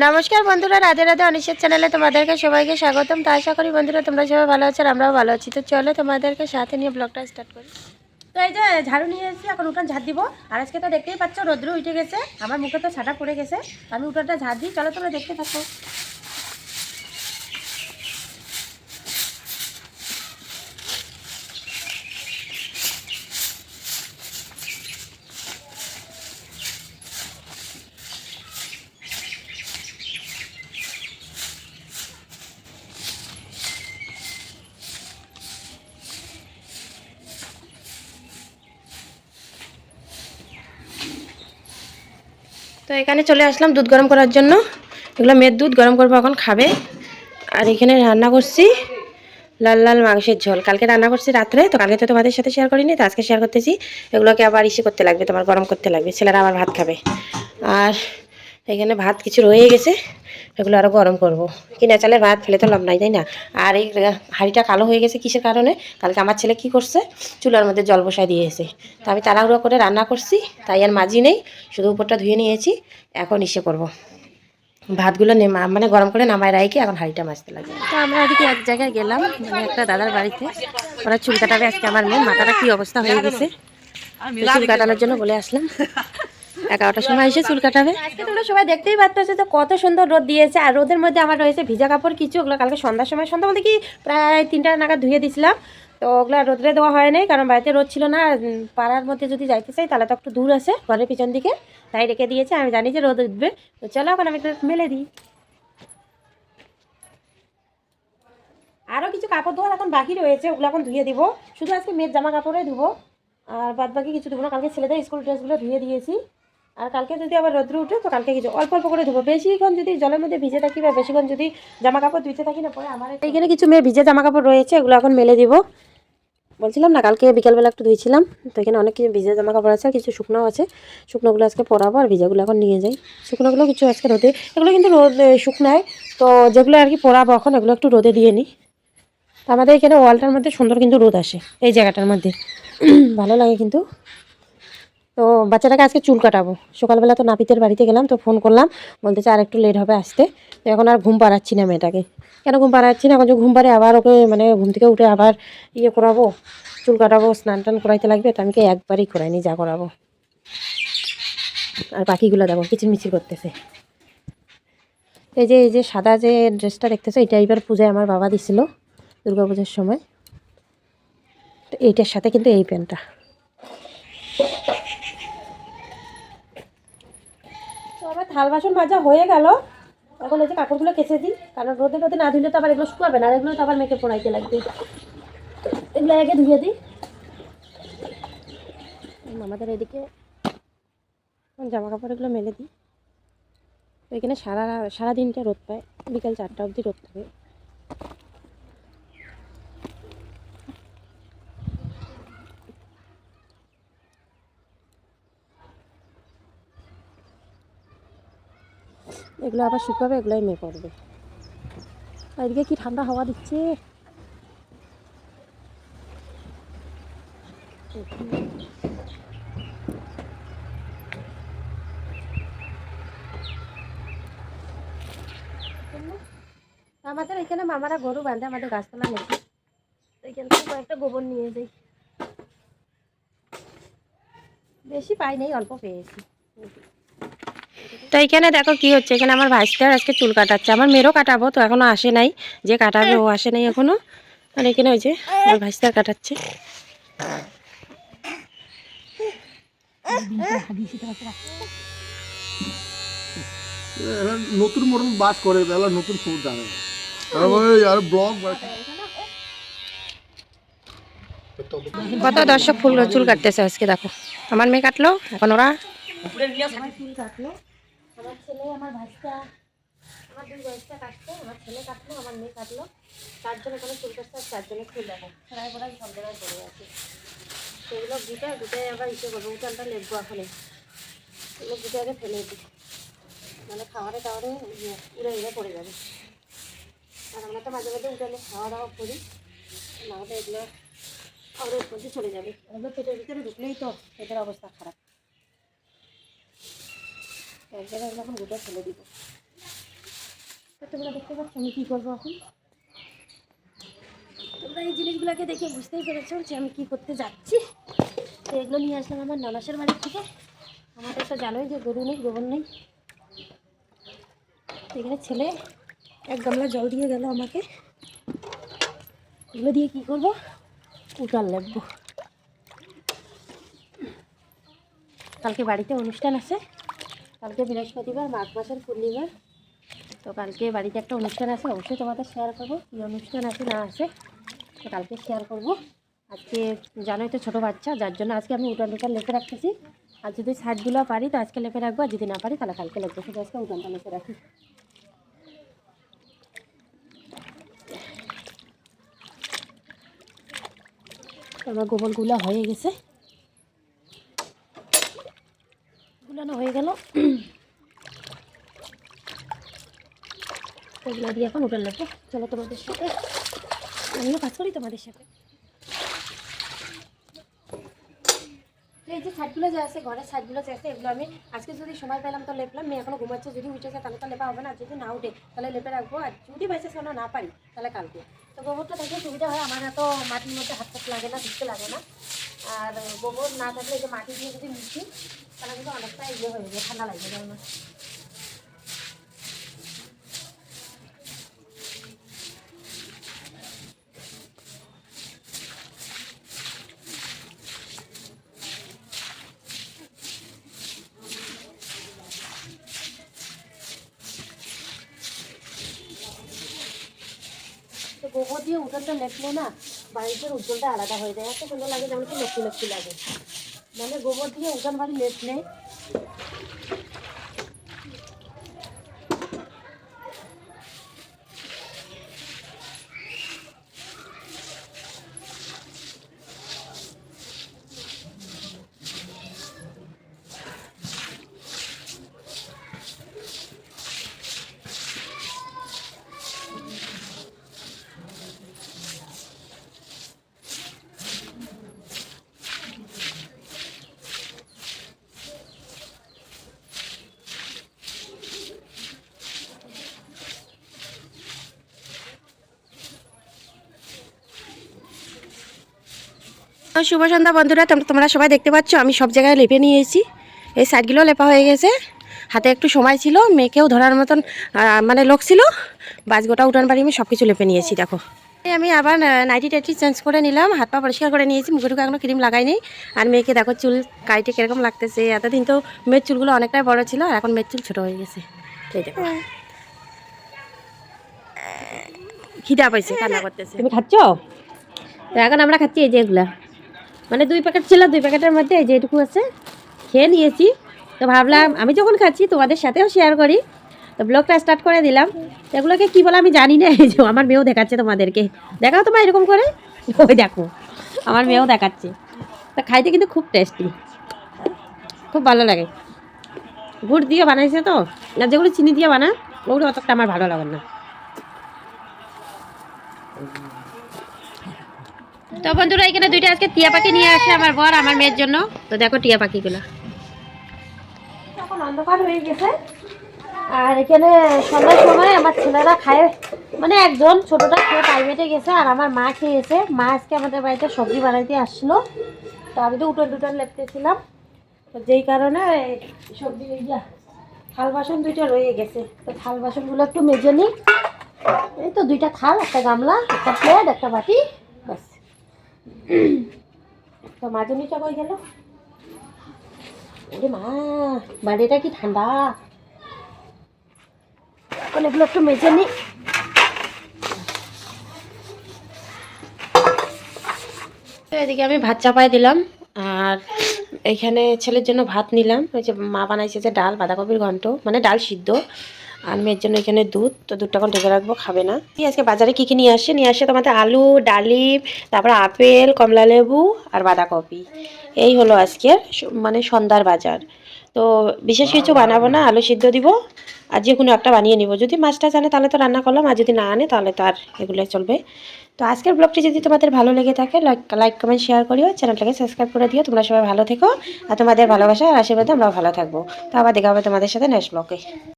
নমস্কার বন্ধুরা, রাধে রাধে অনিশ্চিত চ্যানেলে তোমাদেরকে সবাইকে স্বাগতম। তা আশা করি বন্ধুরা তোমরা সবাই ভালো আছো আমরাও ভালো আছি। তো চলো তোমাদেরকে সাথে নিয়ে ব্লগটা স্টার্ট করি। তো এই যে ঝাড়ু নিয়ে এসেছি, এখন উঠান ঝাড় দিব। আর আজকে তো দেখতেই পাচ্ছ রোদ্র উঠে গেছে, আমার মুখে তো ছাটা পড়ে গেছে। আমি উঠানটা ঝাড় দিই, চলো তোমরা দেখতে থাকো। তো এখানে চলে আসলাম দুধ গরম করার জন্য। এগুলো মেয়ের দুধ, গরম করব এখন খাবে। আর এখানে রান্না করছি লাল লাল মাংসের ঝোল। কালকে রান্না করছি রাত্রে, তো কালকে তো তোমাদের সাথে শেয়ার করিনি, তো আজকে শেয়ার করতেছি। এগুলোকে আবার ইসে করতে লাগবে, তোমার গরম করতে লাগবে, ছেলেরা আবার ভাত খাবে। আর এখানে ভাত কিছু রয়ে গেছে। এগুলো আরও গরম করব। কিনা চালের ভাত ফেলে তো লাভ নাই, তাই না? আর এই হাঁড়িটা কালো হয়ে গেছে কিসের কারণে? কালকে আমার ছেলে কি করছে? চুলার মধ্যে জল বসায় দিয়েছে। তো আমি তাড়াহুড়ো করে রান্না করছি, তাই আর মাজি নেই, শুধু উপরটা ধুয়ে নিয়েছি, এখন ইসে করব। ভাতগুলো মানে গরম করে নামায় রাখি এখন হাঁড়িটা মাজতে লাগে তো আমরা ওদিকে এক জায়গায় গেলাম মানে একটা দাদার বাড়িতে। ওরা চুল কাটাবে আজকে আমার মেয়ে, মাথাটা কি অবস্থা হয়ে গেছে? চুল কাটানোর জন্য বলে আসলাম। এগারোটার সময় এসে চুল কাটাবে। আজকে তোমরা সবাই দেখতেই পাচ্ছ তো কত সুন্দর রোদ দিয়েছে, আর রোদের মধ্যে আমার রয়েছে ভিজা কাপড় কিছু, ওগুলো কালকে সন্ধ্যার সময়, সন্ধ্যা বলতে কি প্রায় তিনটা নাগাদ ধুয়ে দিছিলাম। তো ওগুলো রোদরে দেওয়া হয় নাই, কারণ বাড়িতে রোদ ছিল না পাড়ার মধ্যে যদি যাইতে চাই তাহলে তো একটু দূর আছে, ঘরের পিছন দিকে, তাই রেখে দিয়েছে, আমি জানি যে রোদ উঠবে। তো চলো এখন আমি একটু মেলে দিই। আরও কিছু কাপড় ধোয়ার এখন বাকি রয়েছে, ওগুলো এখন ধুয়ে দিব, শুধু আজকে মেয়ের জামা কাপড়ে ধুবো, আর বাদ বাকি কিছু দেবো না, কালকে ছেলেদের স্কুল ড্রেসগুলো ধুয়ে দিয়েছি। আর কালকে যদি আবার রোদ্র উঠে, তো কালকে কিছু অল্প অল্প করে ধুবো। বেশিক্ষণ যদি জলের মধ্যে ভিজে থাকি বা বেশিক্ষণ যদি জামা কাপড় ধুইতে থাকি না, পরে আমার এইখানে কিছু মেয়ে ভিজে জামা কাপড় রয়েছে, এগুলো এখন মেলে দিব। বলছিলাম না, কালকে বিকালবেলা একটু ধুইছিলাম, তো এখানে অনেক কিছু ভিজে জামা কাপড় আছে, কিছু শুকনোও আছে। শুকনোগুলো আজকে পরাবো আর ভিজাগুলো এখন নিয়ে যাই। শুকনোগুলো কিছু আজকে রোদে এগুলো কিন্তু রোদ শুকনায়, তো যেগুলো আর কি পরাবো এখন, এগুলো একটু রোদে দিয়ে নিই। তো আমাদের এখানে ওয়ালটার মধ্যে সুন্দর কিন্তু রোদ আসে, এই জায়গাটার মধ্যে। ভালো লাগে কিন্তু। তো বাচ্চাটাকে আজকে চুল কাটাবো। সকালবেলা তো নাপিতের বাড়িতে গেলাম, তো ফোন করলাম বলতেছে আর একটু লেট হবে আসতে। তো এখন আর ঘুম পাড়াচ্ছি না মেয়েটাকে। কেন ঘুম পাড়াচ্ছি না? এখন যে ঘুম পাড়ে আবার ওকে মানে ঘুম থেকে উঠে আবার ইয়ে করাবো, চুল কাটাবো, স্নান টান করাইতে লাগবে, তো আমি কি একবারই করাইনি, যা করাবো। আর বাকিগুলো দেখো, কিচিরমিচির করতেছে। এই যে এই যে সাদা যে ড্রেসটা দেখতেছে এটা এবার পূজায় আমার বাবা দিছিল দুর্গা পুজোর সময়। তো এইটার সাথে কিন্তু এই প্যান্টটা তো আবার থাল বাসন ভাজা হয়ে গেল। এখন এই যে কাপড়গুলো কেচে দিই, কারণ রোদে রোদে না ধুলে তো আবার এগুলো শুকাবে না, আর এগুলো তো আবার মেখে পোড়াইতে লাগবে। এগুলো আগে ধুয়ে দিই। আমাদের এদিকে জামা কাপড় এগুলো মেলে দিই। এখানে সারা, সারাদিনটা রোদ পায়, বিকাল চারটা অবধি রোদ থাকে। এগুলো আবার শুকাবে, এগুলোই মেয়ে করবে এদিকে কি ঠান্ডা হাওয়া দিচ্ছে? আমাদের এখানে মামারা গরু বাঁধে, আমাদের গাছতলা নেই এখান থেকে কয়েকটা গোবর নিয়ে যাই। বেশি পাই নেই, অল্প পেয়েছি। তো এখানে দেখো কি হচ্ছে এখানে আমার ভাইসটার আজকে চুল কাটাচ্ছে আমার মেয়েরও কাটাবো তো এখনও আসে নাই যে কাটাবে ও আসে নাই এখনও। আর এখানে ওই যে আমার ভাইসটার কাটাচ্ছে। নতুন মতন বাস করে এরা নতুন ফুড জানে আর ব্লগ কত দর্শক ফুল চুল কাটতেছে আজকে দেখো। আমার মেয়ে কাটলো এখন ওরা আমার ছেলে, আমার ভাইসটা আমার দুই ভাইসটা কাটতো আমার ছেলে কাটলো, আমার মেয়ে কাটলো। চারজন এখানে চুল কাটছে আর চারজনে ফুল দেখো প্রায় সব জায়গায় পড়ে আছে। সেগুলো গুটে গুটে আবার ইসে করব। উঠানটা লেখবো এখনই। এগুলো আগে ফেলে দিই। মানে খাওয়ারে টাওয়ারে ইয়ে উড়ে উড়ে পড়ে যাবে। আর আমরা তো মাঝে মাঝে উঠানে খাওয়া দাওয়া করি। না হলে এগুলো মধ্যে চলে যাবে। এগুলো পেটের ভিতরে ঢুকলেই তো পেটের অবস্থা খারাপ। এক জায়গায় এখন গুটে ফেলে দিব। তোমরা দেখতে পাচ্ছ আমি কী করব এখন? তোমরা এই জিনিসগুলোকে দেখে বুঝতেই পেরেছ যে আমি কী করতে যাচ্ছি। তো এগুলো নিয়ে আসলাম আমার নানাসের বাড়ির থেকে। আমাদের তো জানোই যে গরু নেই, গোবর নেই। এখানে ছেলে এক গামলা জল দিয়ে গেল আমাকে। এগুলো দিয়ে কী করব? উঠান লাগবো কালকে বাড়িতে অনুষ্ঠান আছে। কালকে বৃহস্পতিবার, মাঘ মাসের পূর্ণিমা। তো কালকে বাড়িতে একটা অনুষ্ঠান আছে, অবশ্যই তোমাদের শেয়ার করব। কী অনুষ্ঠান আছে, না আছে, তো কালকে শেয়ার করব। আজকে জানোই তো ছোটো বাচ্চা, যার জন্য আজকে আমি উঠান টুটান লেপে রাখতেছি। আর যদি সাইডগুলো পারি, তো আজকে লেপে রাখব, আর যদি না পারি, তাহলে কালকে লেপবো শুধু আজকে উঠানটা লেপে রাখি। আমার গোবরগুলো হয়ে গেছে। গুলানো হয়ে গেল। ওগুলো দিয়ে এখন উঠে নেব চলো তোমাদের সাথে। আমিও কাজ করি তোমাদের সাথে। এই যে ছাদগুলো যে আছে, ঘরের ছাদগুলো যে আছে, এগুলো আমি আজকে যদি সময় পেলাম তো লেপলাম। মেয়ে এখনও ঘুমাচ্ছে, যদি উঠেছে তাহলে তো লেপা হবে না যদি না উঠে তাহলে লেপে রাখব। আর যদি বাইসে কেন না পারি তাহলে কালকে। তো গোবরটা থাকলে সুবিধা হয়, আমার এত মাটির মধ্যে হাত লাগে না, ধুতে লাগে না। আর গোবর না থাকলে যে মাটি দিয়ে যদি মিশি তাহলে কিন্তু অনেকটা ইয়ে হয়ে যাবে ঠান্ডা লাগে যায় আমার। গোবর দিয়ে উঠোনটা লেপলে না বাড়িতে উজ্জ্বলটা আলাদা হয়ে যায়। এত সুন্দর লাগে যেমন কি লক্ষ্মী লক্ষ্মী লাগে। মানে গোবর দিয়ে উঠান বাড়ি লেপলে শুভ সন্ধ্যা বন্ধুরা তোমরা তোমরা সবাই দেখতে পাচ্ছ আমি সব জায়গায় লেপে নিয়েছি। এই সাইডগুলো লেপা হয়ে গেছে। হাতে একটু সময় ছিল মেয়েকেও ধরার মতন মানে লোক ছিল। বাজ গোটা উঠান বাড়ি আমি সব কিছু লেপে নিয়েছি দেখো। আমি আবার নাইটি টাইটি চেঞ্জ করে নিলাম হাত পা পরিষ্কার করে নিয়েছি মুখে টুকে এখনও ক্রিম লাগাইনি আর মেয়েকে দেখো চুল কাইটে কীরকম লাগতেছে। এতদিন তো মেয়ের চুলগুলো অনেকটাই বড় ছিল আর এখন মেয়ের চুল ছোটো হয়ে গেছে। এই দেখো। খিদা পাইছে কান্না করতেছে। তুমি খাচ্ছ? এখন আমরা খাচ্ছি এই যে এগুলা। মানে দুই প্যাকেট ছিল, দুই প্যাকেটের মধ্যে এই যে এটুকু আছে, খেয়ে নিয়েছি। তো ভাবলাম, আমি যখন খাচ্ছি, তোমাদের সাথেও শেয়ার করি। তো ব্লগটা স্টার্ট করে দিলাম। এগুলোকে কি বলে আমি জানি না, এই যে আমার মেয়েও দেখাচ্ছে তোমাদেরকে। দেখাও তোমার এরকম করে? ওই দেখো, আমার মেয়েও দেখাচ্ছে। তা খাইতে কিন্তু খুব টেস্টি খুব ভালো লাগে। গুড় দিয়ে বানাইছে তো? আর যেগুলো চিনি দিয়ে বানায় ওগুলো অতটা আমার ভালো লাগে না। তো বন্ধুরা, এখানে দুইটা আজকে টিয়া পাখি নিয়ে আসে আমার বর, আমার মেয়ের জন্য। তো দেখো টিয়া পাখিগুলো। এখন অন্ধকার হয়ে গেছে। আর এখানে সন্ধ্যার সময় আমার ছেলেরা খায়। মানে একজন ছোটটা খেয়ে প্রাইভেটে গেছে, আর আমার মা খেয়েছে। মা আজকে আমাদের বাড়িতে সবজি বানাইতে আসলো। তো আমি তো উঠোন টুটন লেপতেছিলাম। তো যেই কারণে সবজি থাল বাসন দুইটা রয়ে গেছে। তো থাল বাসনগুলো একটু মেজে নিই। এই তো দুইটা থাল, একটা গামলা, একটা প্লেট, একটা বাটি। তো মাজনিটা কই গেল? ওরে মা, বাড়িটা কি ঠান্ডা? এখন এগুলো একটু মেজে নি। এদিকে আমি ভাত চাপাই দিলাম, আর এখানে ছেলের জন্য ভাত নিলাম। ওই যে মা বানাইছে যে ডাল, বাঁধাকপির ঘন্ট মানে ডাল সিদ্ধ। আর মেয়ের জন্য এখানে দুধ, তো দুধটা এখন ঢেকে রাখব, খাবে না। আজকে বাজারে কী কী নিয়ে আসছে নিয়ে আসছে তোমাদের আলু, ডালিম, তারপরে আপেল, কমলা লেবু আর বাঁধাকপি। এই হলো আজকের মানে সন্ধ্যার বাজার। তো বিশেষ কিছু বানাবো না, আলু সিদ্ধ দিব, আর যে কোনো একটা বানিয়ে নিব। যদি মাছটা জানে তাহলে তো রান্না করলাম, আর যদি না আনে, তাহলে তো আর এগুলো চলবে। তো আজকের ব্লগটি যদি তোমাদের ভালো লেগে থাকে, লাইক লাইক, কমেন্ট, শেয়ার করিও, চ্যানেলটাকে সাবস্ক্রাইব করে দিও। তোমরা সবাই ভালো থেকো, আর তোমাদের ভালোবাসা আর আশীর্বাদে আমরা ভালো থাকব। তো আবার দেখা হবে তোমাদের সাথে নেক্সট ব্লগে।